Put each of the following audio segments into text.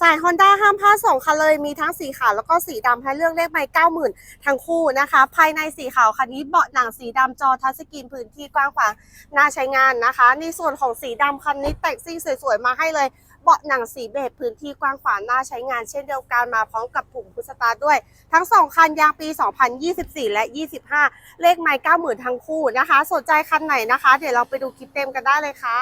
สาย Honda ห้ามพลาดสองคันเลย มีทั้งสีขาวแล้วก็สีดำให้เลือกเลขไม่เก้าหมื่นทั้งคู่นะคะ ภายในสีขาวคันนี้เบาะหนังสีดำจอทัชสกรีนพื้นที่กว้างขวางน่าใช้งานนะคะ ในส่วนของสีดำคันนี้แต่งซิ่งสวยๆ มาให้เลย เบาะหนังสีเบจพื้นที่กว้างขวางน่าใช้งานเช่นเดียวกันมาพร้อมกับปุ่มพุชสตาร์ด้วย ทั้งสองคันยางปี 2024 และ 25 เลขไม่เก้าหมื่นทั้งคู่นะคะ สนใจคันไหนนะคะ เดี๋ยวเราไปดูคลิปเต็มกันได้เลยค่ะ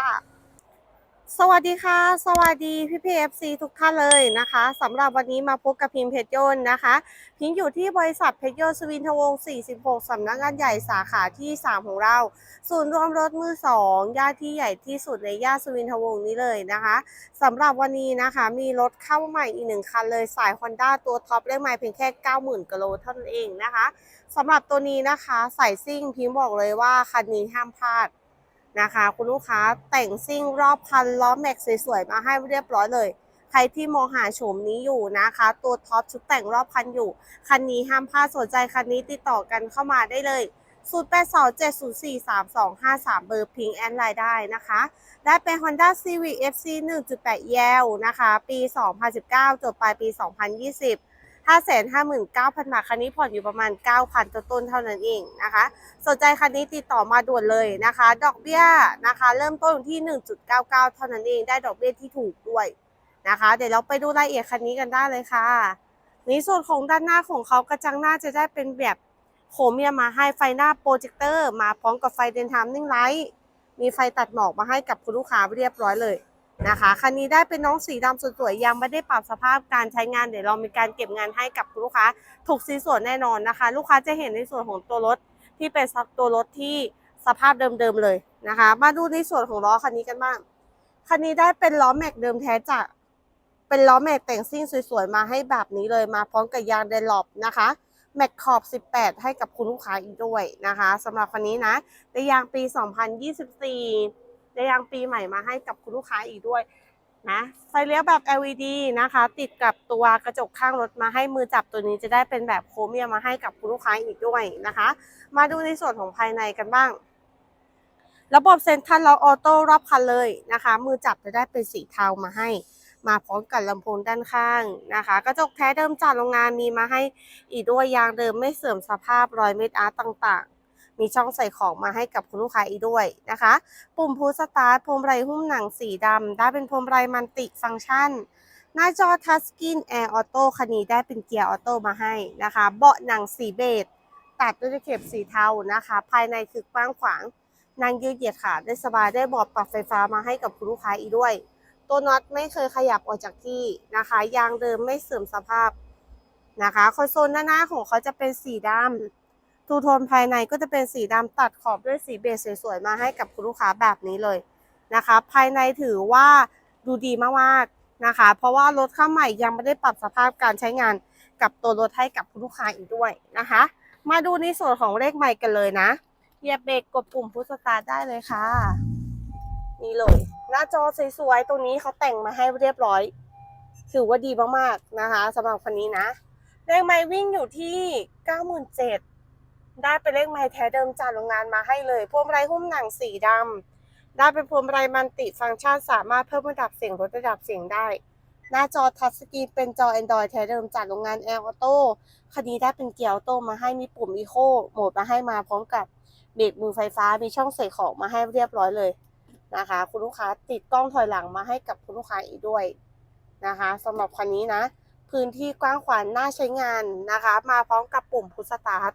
สวัสดีค่ะ สวัสดีพี่พีเอฟซีทุกท่านเลยนะคะสำหรับวันนี้มาพบกับพิมพ์เพชรยนต์นะคะ พิมพ์อยู่ที่บริษัทเพชรยนต์สวินทวงศ์46สำนักงานใหญ่สาขาที่ 3 ของเรา ศูนย์รวมรถมือ2ย่านที่ใหญ่ที่สุดในย่านสวินทวงศ์นี้เลยนะคะสำหรับวันนี้นะคะ มีรถเข้าใหม่อีกหนึ่งคันเลยสาย Honda ตัวท็อปเลขไมล์เพียงแค่ 90,000กิโลเท่านั้นเองนะคะสำหรับตัวนี้นะคะใส่ซิ่งพิมพ์บอกเลยว่าคันนี้ห้ามพลาด นะคะ คุณลูกค้าแต่งซิ่งรอบคันล้อแม็กสวยๆมาให้เรียบร้อยเลย ใครที่มองหาโฉมนี้อยู่นะคะ ตัวท็อปชุดแต่งรอบคันอยู่ คันนี้ห้ามพลาดสนใจคันนี้ติดต่อกันเข้ามาได้เลย0 8 2 7 0 4 3 2 5 3 เบอร์พิงแอนไลน์ได้นะคะ ได้เป็น Honda Civic FC 1.8 y l นะคะ ปี 2019 จบปลายปี 2020 559,000 บาท คันนี้ผ่อนอยู่ประมาณ 9,000ต้นๆเท่านั้นเองนะคะ สนใจคันนี้ติดต่อมาด่วนเลยนะคะ ดอกเบี้ยนะคะ เริ่มต้นที่ 1.99 เท่านั้นเอง ได้ดอกเบี้ยที่ถูกด้วยนะคะ เดี๋ยวเราไปดูรายละเอียดคันนี้กันได้เลยค่ะในส่วนของด้านหน้าของเขากระจังหน้าจะได้เป็นแบบโครเมียมมาให้ไฟหน้าโปรเจคเตอร์ มาพร้อมกับไฟเดนทามนิ่งไลท์ มีไฟตัดหมอกมาให้กับคุณลูกค้าเรียบร้อยเลย นะคะ คันนี้ได้เป็นน้องสีดำสวยๆ ยังไม่ได้ปรับสภาพการใช้งาน เดี๋ยวเรามีการเก็บงานให้กับคุณลูกค้า ถูกสีส่วนแน่นอนนะคะ ลูกค้าจะเห็นในส่วนของตัวรถที่เป็นตัวรถที่สภาพเดิมๆเลยนะคะ มาดูในส่วนของล้อคันนี้กันบ้าง คันนี้ได้เป็นล้อแม็กเดิมแท้จากเป็นล้อแม็กแต่งซิ่งสวยๆ มาให้แบบนี้เลย มาพร้อมกับยางเดนลอปนะคะแม็กขอบ 18 ให้กับคุณลูกค้าอีกด้วยนะคะสำหรับคันนี้นะได้ยางปี 2024 ยางปีใหม่มาให้กับคุณลูกค้าอีกด้วยนะไฟเลี้ยวแบบ LED นะคะ ติดกับตัวกระจกข้างรถมาให้มือจับตัวนี้จะได้เป็นแบบโครเมียมมาให้กับคุณลูกค้าอีกด้วยนะคะ มาดูในส่วนของภายในกันบ้าง ระบบเซ็นทรัลล็อกออโต้รอบคันเลยนะคะ มือจับจะได้เป็นสีเทามาให้ มาพร้อมกับลำโพงด้านข้างนะคะ กระจกแท้เดิมจากโรงงานมีมาให้อีกด้วยยางเดิมไม่เสื่อมสภาพรอยเม็ดอาร์ตต่างๆ มีช่องใส่ของมาให้กับคุณลูกค้าอีกด้วยนะคะ ปุ่มพูสตาร์ทพวงมาลัยหุ้มหนังสีดำได้เป็นพวงมาลัยมันติฟังก์ชัน หน้าจอทัชสกรีนแอร์ออโต้คันนี้ได้เป็นเกียร์ออโต้มาให้นะคะ เบาะหนังสีเบจตัดด้วยเข็บสีเทานะคะ ภายในคือกว้างขวางนั่งยืดเหยียดขาได้สบายได้เบาะปรับไฟฟ้ามาให้กับคุณลูกค้าอีกด้วย ตัวน็อตไม่เคยขยับออกจากที่นะคะ ยางเดิมไม่เสื่อมสภาพนะคะคอนโซลด้านหน้าของเขาจะเป็นสีดำ ทูโทนภายในก็จะเป็นสีดำตัดขอบด้วยสีเบจสวยๆมาให้กับคุณลูกค้าแบบนี้เลยนะคะ ภายในถือว่าดูดีมากๆนะคะ เพราะว่ารถเข้าใหม่ยังไม่ได้ปรับสภาพการใช้งานกับตัวรถให้กับคุณลูกค้าอีกด้วยนะคะ มาดูในส่วนของเลขใหม่กันเลยนะเหยียบเบรกกดปุ่มพุชสตาร์ได้เลยค่ะ นี่เลย หน้าจอสวยๆตรงนี้เขาแต่งมาให้เรียบร้อย ถือว่าดีมากๆนะคะสำหรับคันนี้นะเลขไม้วิ่งอยู่ที่ 97,000 ได้เป็นเลขไม้แท้เดิมจากโรงงานมาให้เลยพวงมาลัยหุ้มหนังสีดำได้เป็นพวงมาลัยมันติฟังก์ชันสามารถเพิ่มระดับเสียงลดระดับเสียงได้ หน้าจอทัชสกรีนเป็นจอ Android แท้เดิมจากโรงงาน Air Auto คันนี้ได้เป็นเกียร์ออโต้มาให้มีปุ่ม Eco โหมดมาให้มาพร้อมกับเบรกมือไฟฟ้ามีช่องใส่ของมาให้เรียบร้อยเลยนะคะ คุณลูกค้าติดกล้องถอยหลังมาให้กับคุณลูกค้าอีกด้วยนะคะสำหรับคันนี้นะ พื้นที่กว้างขวางน่าใช้งานนะคะ มาพร้อมกับปุ่มพุชสตาร์ท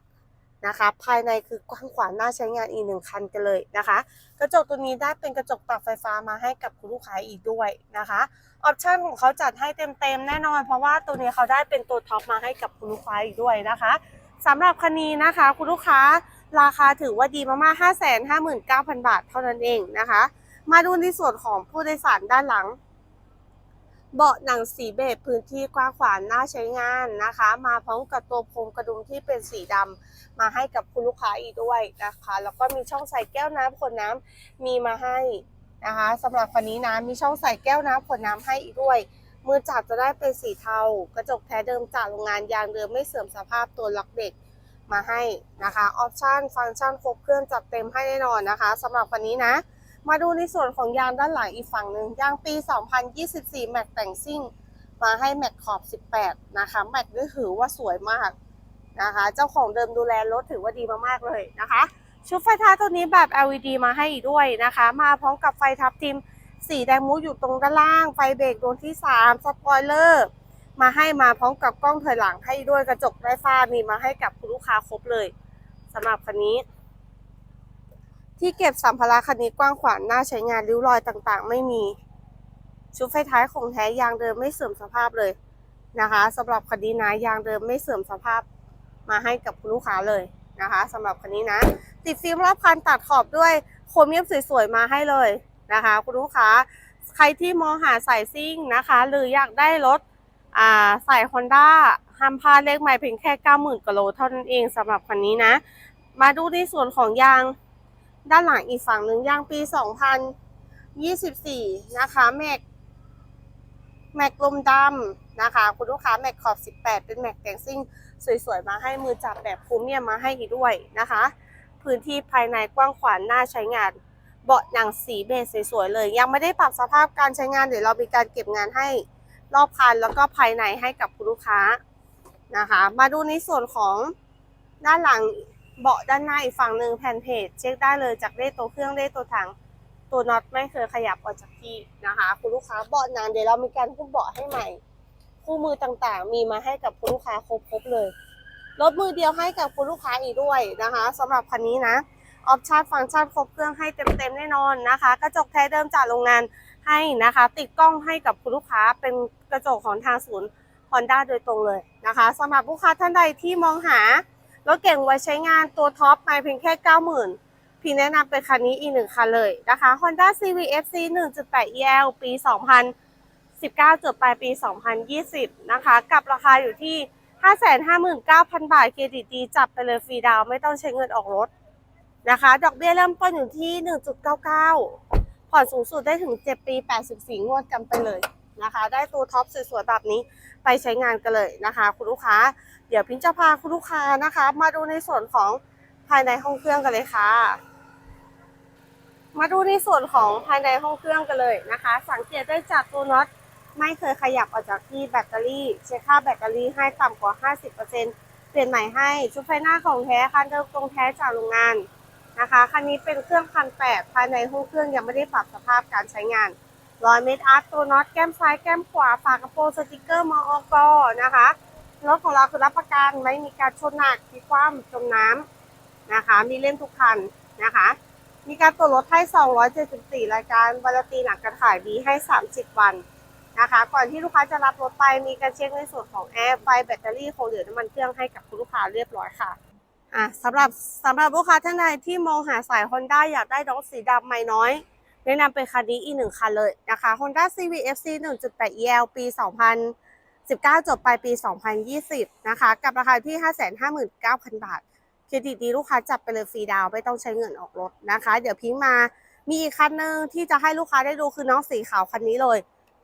นะคะ ภายในคือกว้างขวางน่าใช้งานอีกหนึ่งคันกันเลยนะคะ กระจกตัวนี้ได้เป็นกระจกปรับไฟฟ้ามาให้กับคุณลูกค้าอีกด้วยนะคะออปชันของเขาจัดให้เต็มๆแน่นอน เพราะว่าตัวนี้เขาได้เป็นตัวท็อปมาให้กับคุณลูกค้าอีกด้วยนะคะสำหรับคันนี้นะคะ คุณลูกค้าราคาถือว่าดีมากๆ 5 5 9 0 0 0 บาทเท่านั้นเองนะคะ มาดูในส่วนของผู้โดยสารด้านหลัง เบาะหนังสีเบจพื้นที่กว้างขวางน่าใช้งานนะคะ มาพร้อมกับตัวโครงกระดุมที่เป็นสีดำมาให้กับคุณลูกค้าอีกด้วยนะคะ แล้วก็มีช่องใส่แก้วน้ำขวดน้ำมีมาให้นะคะสำหรับคันนี้นะมีช่องใส่แก้วน้ำขวดน้ำให้อีกด้วยมือจับจะได้เป็นสีเทา กระจกแท้เดิมจากโรงงานยางเดิมไม่เสื่อมสภาพตัวล็อกเด็กมาให้นะคะออปชันฟังก์ชันครบเครื่องจัดเต็มให้แน่นอนนะคะสำหรับคันนี้นะ มาดูในส่วนของยางด้านหลังอีกฝั่งหนึ่งยางปี 2024 แม็กแต่งซิ่ง มาให้แม็กขอบ 18 นะคะ แม็กนี่ถือว่าสวยมากนะคะ เจ้าของเดิมดูแลรถถือว่าดีมากๆเลยนะคะ ชุดไฟท้ายตัวนี้แบบ LED มาให้อีกด้วยนะคะ มาพร้อมกับไฟทับทิมสีแดงมุกอยู่ตรงด้านล่าง ไฟเบรกดวงที่ 3 สปอยเลอร์ มาให้มาพร้อมกับกล้องถอยหลังให้ด้วยกระจกไร้ฟ้ามีมาให้กับคุณลูกค้าครบเลยสำหรับคันนี้ ที่เก็บสัมภาระคันนี้กว้างขวางน่าใช้งานริ้วรอยต่างๆ ไม่มี ชุดไฟท้ายของแท้ยางเดิมไม่เสื่อมสภาพเลยนะคะสำหรับคันนี้นะยางเดิมไม่เสื่อมสภาพมาให้กับคุณลูกค้าเลยนะคะสำหรับคันนี้นะ ติดฟิล์มรอบคันตัดขอบด้วยโครเมียมสวยๆมาให้เลยนะคะ คุณลูกค้าใครที่มองหาสายซิ่งนะคะ หรืออยากได้รถอ่าใส่ฮอนด้าห้ามพลาดเลขใหม่เพียงแค่ 90,000กิโลเท่านั้นเองสำหรับคันนี้นะ มาดูในส่วนของยาง ด้านหลังอีกฝั่งหนึ่งยางปี 2024 นะคะ แม็ก แม็กลมดำนะคะ คุณลูกค้าแม็กขอบ 18 เป็นแม็กแต่งซิ่ง สวยๆ มาให้มือจับแบบพรีเมียมมาให้อีกด้วยนะคะ พื้นที่ภายในกว้างขวางน่าใช้งาน เบาะหนังสีเบจสวยๆเลย ยังไม่ได้ปรับสภาพการใช้งานเดี๋ยวเรามีการเก็บงานให้รอบคันแล้วก็ภายในให้กับคุณลูกค้านะคะ มาดูในส่วนของด้านหลัง เบาะด้านหน้าอีกฝั่งหนึ่งแผ่นเพจเช็คได้เลยจากเลขตัวเครื่องเลขตัวถัง ตัวน็อตไม่เคยขยับออกจากที่นะคะ คุณลูกค้าเบาะนานเดี๋ยวเรามีการหุ้มเบาะให้ใหม่ คู่มือต่างๆ มีมาให้กับคุณลูกค้าครบๆเลยรถมือเดียวให้กับคุณลูกค้าอีกด้วยนะคะสำหรับคันนี้นะออปชั่นฟังก์ชันครบเครื่องให้เต็มๆแน่นอนนะคะกระจกแท้เดิมจากโรงงานให้นะคะ ติดกล้องให้กับคุณลูกค้าเป็นกระจกของทางศูนย์ Honda โดยตรงเลยนะคะสำหรับลูกค้าท่านใดที่มองหา รถเก่งไว้ใช้งานตัวท็อปไม่เพียงแค่ 90,000 พี่แนะนำเป็นคันนี้อีกหนึ่งคันเลยนะคะ Honda CVF C 1.8 EL ปี 2019จบปลายปี 2020 นะคะ กับราคาอยู่ที่ 559,000 บาท เครดิตดีจับไปเลยฟรีดาวไม่ต้องใช้เงินออกรถนะคะ ดอกเบี้ยเริ่มต้นอยู่ที่ 1.99 ผ่อนสูงสุดได้ถึง 7 ปี 84 งวดกันไปเลยนะคะ ได้ตัวท็อปสวยๆแบบนี้ ไปใช้งานกันเลยนะคะ คุณลูกค้า เดี๋ยวพิงจะพาคุณลูกค้านะคะ มาดูในส่วนของภายในห้องเครื่องกันเลยค่ะ มาดูในส่วนของภายในห้องเครื่องกันเลยนะคะ สังเกตได้จากตัวน็อตไม่เคยขยับออกจากที่แบตเตอรี่ เช็คค่าแบตเตอรี่ให้ต่ำกว่า 50%เปลี่ยนใหม่ให้ชุดไฟหน้าของแท้คันเดิมตรงแท้จากโรงงานนะคะคันนี้เป็นเครื่องพันแปดภายในห้องเครื่องยังไม่ได้ปรับสภาพการใช้งาน รอยเม็ดอาร์ตตัวน็อตแก้มซ้ายแก้มขวาฝากระโปรงสติกเกอร์มอกนะคะรถของเราคือรับประกันไม่มีการชนหนักที่คว่ำจมน้ำนะคะ มีเล่มทุกคันนะคะ มีการตรวจรถให้ 274 รายการวารตีหลังการขายดีให้ 30 วันนะคะ ก่อนที่ลูกค้าจะรับรถไปมีการเช็คในส่วนของแอร์ไฟแบตเตอรี่โคเหลือน้ำมันเครื่องให้กับคุณลูกค้าเรียบร้อยค่ะอะสำหรับสำหรับลูกค้าท่านใดที่มองหาสาย Honda อยากได้รถสีดำไม่น้อย แนะนำเป็นคันนี้อีกหนึ่งคันเลยนะคะ Honda CVF C 1.8 EL ปี 2019 จบปลายปี 2020 นะคะ กับราคาที่ 559,000 บาท เครดิตดีลูกค้าจับไปเลยฟรีดาวไม่ต้องใช้เงินออกรถนะคะ เดี๋ยวพิงมามีอีกคันหนึ่งที่จะให้ลูกค้าได้ดูคือน้องสีขาวคันนี้เลย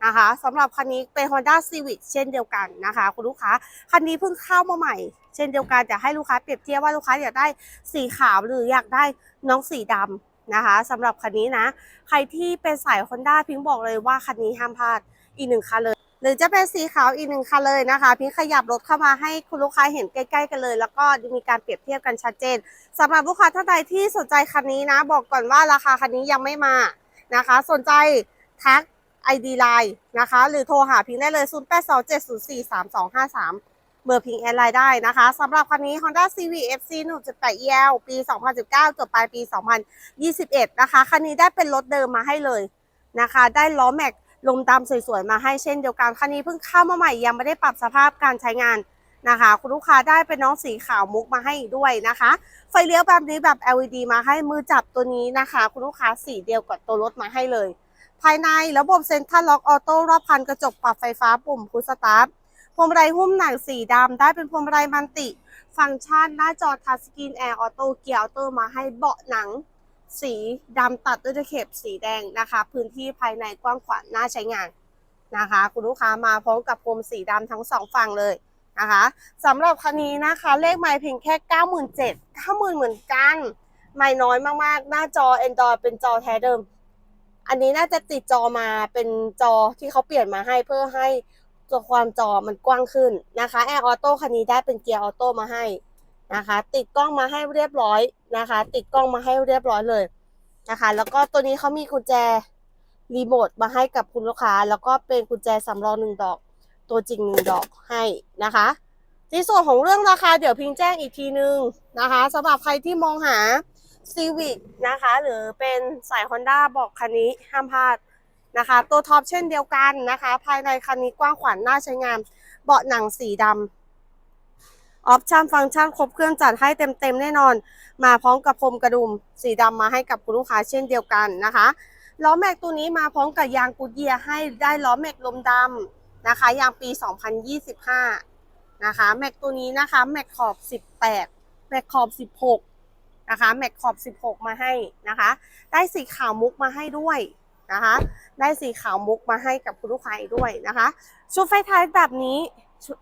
นะคะสำหรับคันนี้เป็น Honda Civic เช่นเดียวกันนะคะ คุณลูกค้าคันนี้เพิ่งเข้ามาใหม่ เช่นเดียวกันจะให้ลูกค้าเปรียบเทียบว่าลูกค้าอยากได้สีขาวหรืออยากได้น้องสีดำ นะคะสำหรับคันนี้นะ ใครที่เป็นสาย Honda พิงบอกเลยว่าคันนี้ห้ามพลาดอีกหนึ่งคันเลย หรือจะเป็นสีขาวอีกหนึ่งคันเลยนะคะ พิงขยับรถเข้ามาให้คุณลูกค้าเห็นใกล้ๆกันเลย แล้วก็มีการเปรียบเทียบกันชัดเจนสำหรับลูกค้าท่านใดที่สนใจคันนี้นะ บอกก่อนว่าราคาคันนี้ยังไม่มานะคะ สนใจทัก ID Line นะคะ หรือโทรหาพิงได้เลย 0827043253 เบอร์พิงแอดไลน์ได้นะคะสำหรับคันนี้ Honda CV FC 1.8 EL ปี 2019 จบปลายปี 2021 นะคะ คันนี้ได้เป็นรถเดิมมาให้เลยนะคะ ได้ล้อแม็กลมดำสวยๆ มาให้เช่นเดียวกัน คันนี้เพิ่งเข้ามาใหม่ยังไม่ได้ปรับสภาพการใช้งานนะคะ คุณลูกค้าได้เป็นน้องสีขาวมุกมาให้ด้วยนะคะ ไฟเลี้ยวแบบนี้แบบ LED มาให้มือจับตัวนี้นะคะ คุณลูกค้าสีเดียวกับตัวรถมาให้เลย ภายในระบบเซ็นทรัลล็อกออโต้รอบคันกระจกปรับไฟฟ้าปุ่มพุชสตาร์ท พวงมาลัยหุ้มหนังสีดำได้เป็นพวงมาลัยมันติ ฟังก์ชันหน้าจอทัชสกรีนแอร์ออโต้เกียร์ออโต้มาให้เบาะหนัง สีดำตัดด้วยตะเข็บสีแดงนะคะ พื้นที่ภายในกว้างขวางน่าใช้งานนะคะ คุณลูกค้ามาพร้อมกับพรมสีดำทั้งสองฝั่งเลยนะคะสำหรับคันนี้นะคะเลขไม่เพียงแค่ 97,000 90,000เหมือนกันไม่น้อยมากๆ หน้าจอ Android เป็นจอแท้เดิม อันนี้น่าจะติดจอมาเป็นจอที่เขาเปลี่ยนมาให้เพื่อให้ ตัวความจอมันกว้างขึ้นนะคะแอร์ออโต้คันนี้ได้เป็นเกียร์ออโต้มาให้นะคะ ติดกล้องมาให้เรียบร้อยนะคะ ติดกล้องมาให้เรียบร้อยเลยนะคะ แล้วก็ตัวนี้เขามีกุญแจรีโมทมาให้กับคุณลูกค้า แล้วก็เป็นกุญแจสำรองหนึ่งดอก ตัวจริงหนึ่งดอกให้นะคะในส่วนของเรื่องราคาเดี๋ยวพิงแจ้งอีกทีนึงนะคะสำหรับใครที่มองหา Civic นะคะ หรือเป็นสาย Honda บอกคันนี้ห้ามพลาด นะคะ ตัวท็อปเช่นเดียวกันนะคะ ภายในคันนี้กว้างขวางน่าใช้งาน เบาะหนังสีดำออปชั่นฟังก์ชันครบเครื่องจัดให้เต็มๆแน่นอน มาพร้อมกับพรมกระดุม สีดำมาให้กับคุณลูกค้าเช่นเดียวกันนะคะล้อแม็กตัวนี้มาพร้อมกับยางกูดเยียให้ได้ล้อแม็กลมดำนะคะยางปี 2025 นะคะแม็กตัวนี้นะคะแม็กขอบ 18 แม็กขอบ 16 นะคะแม็กขอบ 16 มาให้นะคะ ได้สีขาวมุกมาให้ด้วย นะคะ ได้สีขาวมุกมาให้กับคุณลูกค้าอีกด้วยนะคะ ชุดไฟท้ายแบบนี้ชุด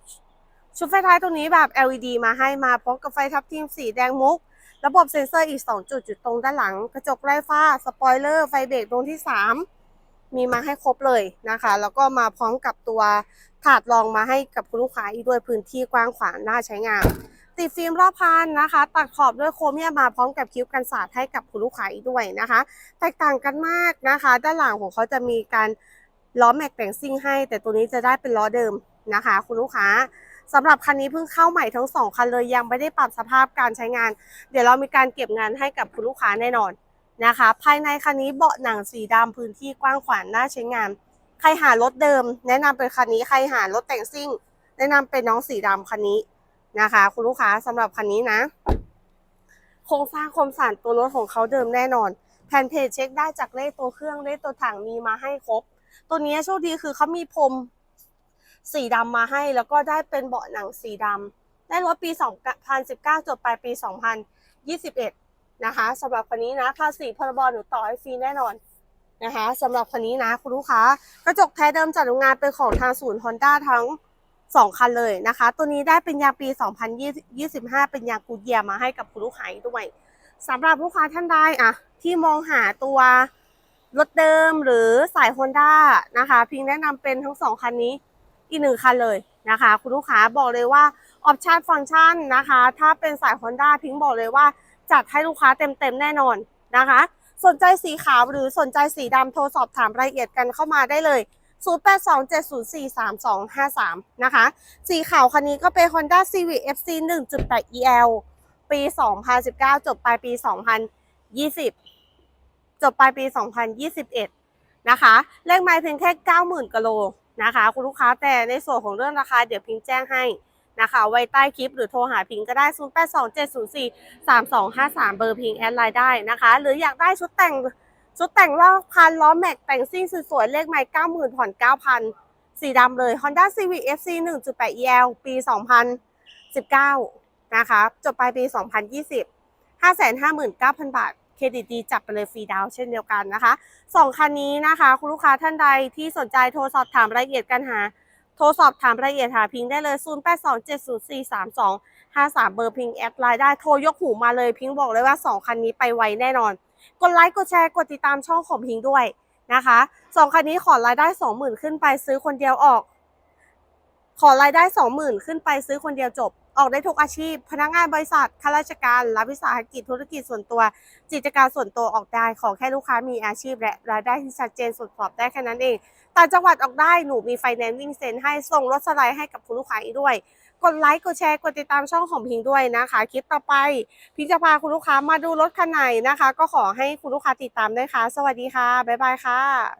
ชุดไฟท้ายตัวนี้แบบ LED มาให้มาพร้อมกับไฟทับทิมสีแดงมุก ระบบเซ็นเซอร์อีก 2 จุดจุดตรงด้านหลัง กระจกไร้ฟ้า สปอยเลอร์ ไฟเบรกตรงที่ 3 มีมาให้ครบเลยนะคะ แล้วก็มาพร้อมกับตัวถาดรองมาให้กับคุณลูกค้าอีกด้วยพื้นที่กว้างขวางน่าใช้งาน ติดฟิล์มรอบพันนะคะ ตัดขอบด้วยโครเมียมมาพร้อมกับคิ้วกันสาดให้กับคุณลูกค้าอีกด้วยนะคะ แตกต่างกันมากนะคะ ด้านหลังของเขาจะมีการล้อแม็กแต่งซิ่งให้ แต่ตัวนี้จะได้เป็นล้อเดิมนะคะ คุณลูกค้าสำหรับคันนี้เพิ่งเข้าใหม่ทั้งสองคันเลยยังไม่ได้ปรับสภาพการใช้งาน เดี๋ยวเรามีการเก็บงานให้กับคุณลูกค้าแน่นอนนะคะ ภายในคันนี้เบาะหนังสีดำพื้นที่กว้างขวางน่าใช้งาน ใครหารถเดิม แนะนำเป็นคันนี้ใครหารถแต่งซิ่ง แนะนำเป็นน้องสีดำคันนี้ นะคะ คุณลูกค้าสำหรับคันนี้นะ โครงสร้างคมสารตัวรถของเขาเดิมแน่นอน แผ่นเพจเช็คได้จากเลขตัวเครื่องเลขตัวถังมีมาให้ครบ ตัวนี้โชคดีคือเขามีพรมสีดำมาให้ แล้วก็ได้เป็นเบาะหนังสีดำได้รถปี 2019 จบไปปี 2021 นะคะสำหรับคันนี้นะภาษีพรบหนูต่อให้ฟรีแน่นอนนะคะสำหรับคันนี้นะคุณลูกค้ากระจกแท้เดิมจัดโรงงานเป็นของทางศูนย์ Honda ทั้ง 2 คันเลยนะคะ ตัวนี้ได้เป็นยางปี 2025 เป็นยางกูดเยียมาให้กับคุณลูกค้าด้วยสำหรับลูกค้าท่านใดอะที่มองหาตัวรถเดิมหรือสาย Honda นะคะ พิงแนะนำเป็นทั้งสองคันนี้อีกหนึ่งคันเลยนะคะ คุณลูกค้าบอกเลยว่าออปชั่นฟังก์ชันนะคะ ถ้าเป็นสาย Honda พิงบอกเลยว่าจัดให้ลูกค้าเต็มๆแน่นอนนะคะ สนใจสีขาวหรือสนใจสีดำโทรสอบถามรายละเอียดกันเข้ามาได้เลย 0827043253 นะคะ สีขาวคันนี้ก็เป็น Honda Civic FC 1.8 EL ปี 2019 จบปลายปี 2020 จบปลายปี 2021 นะคะ เลขไม้เพียงแค่ 90,000กิโลนะคะ คุณลูกค้าแต่ในส่วนของเรื่องราคาเดี๋ยวพิงแจ้งให้นะคะไว้ใต้คลิปหรือโทรหาพิงก็ได้ 0827043253 เบอร์พิงแอดไลน์ได้นะคะ หรืออยากได้ชุดแต่ง ชุดแต่งรอบคันล้อแม็กแต่งซิ่งสวยๆเลขไม้90,000ผ่อน9,000สีดำเลย Honda Civic FC 1.8 EL ปี 2019 นะคะ จบปลายปี 2020 559,000 บาท เครดิตดีจับไปเลยฟรีดาวเช่นเดียวกันนะคะสองคันนี้นะคะ คุณลูกค้าท่านใดที่สนใจโทรสอบถามรายละเอียดกันหา โทรสอบถามรายละเอียดหาพิงได้เลย 0827043253 เบอร์พิงแอดไลน์ได้โทรยกหูมาเลยพิงบอกเลยว่า 2 คันนี้ไปไวแน่นอน กดไลค์กดแชร์กดติดตามช่องของพิงด้วยนะคะสองคันนี้ขอรายได้20,000ขึ้นไปซื้อคนเดียวออก ขอรายได้20,000ขึ้นไปซื้อคนเดียวจบ ออกได้ทุกอาชีพ พนักงานบริษัทข้าราชการรับวิสาหกิจธุรกิจส่วนตัว กิจการส่วนตัวออกได้ ขอแค่ลูกค้ามีอาชีพและรายได้ที่ชัดเจนสดสอบได้แค่นั้นเองแต่จังหวัดออกได้หนูมีไฟแนนซ์วิ่งเซ็นให้ส่งรถสไลด์ให้กับคุณลูกค้าอีกด้วย กดไลค์กดแชร์กดติดตามช่องของพิงด้วยนะคะ คลิปต่อไป พิงจะพาคุณลูกค้ามาดูรถคันไหนนะคะ ก็ขอให้คุณลูกค้าติดตามด้วยค่ะ สวัสดีค่ะ บ๊ายบายค่ะ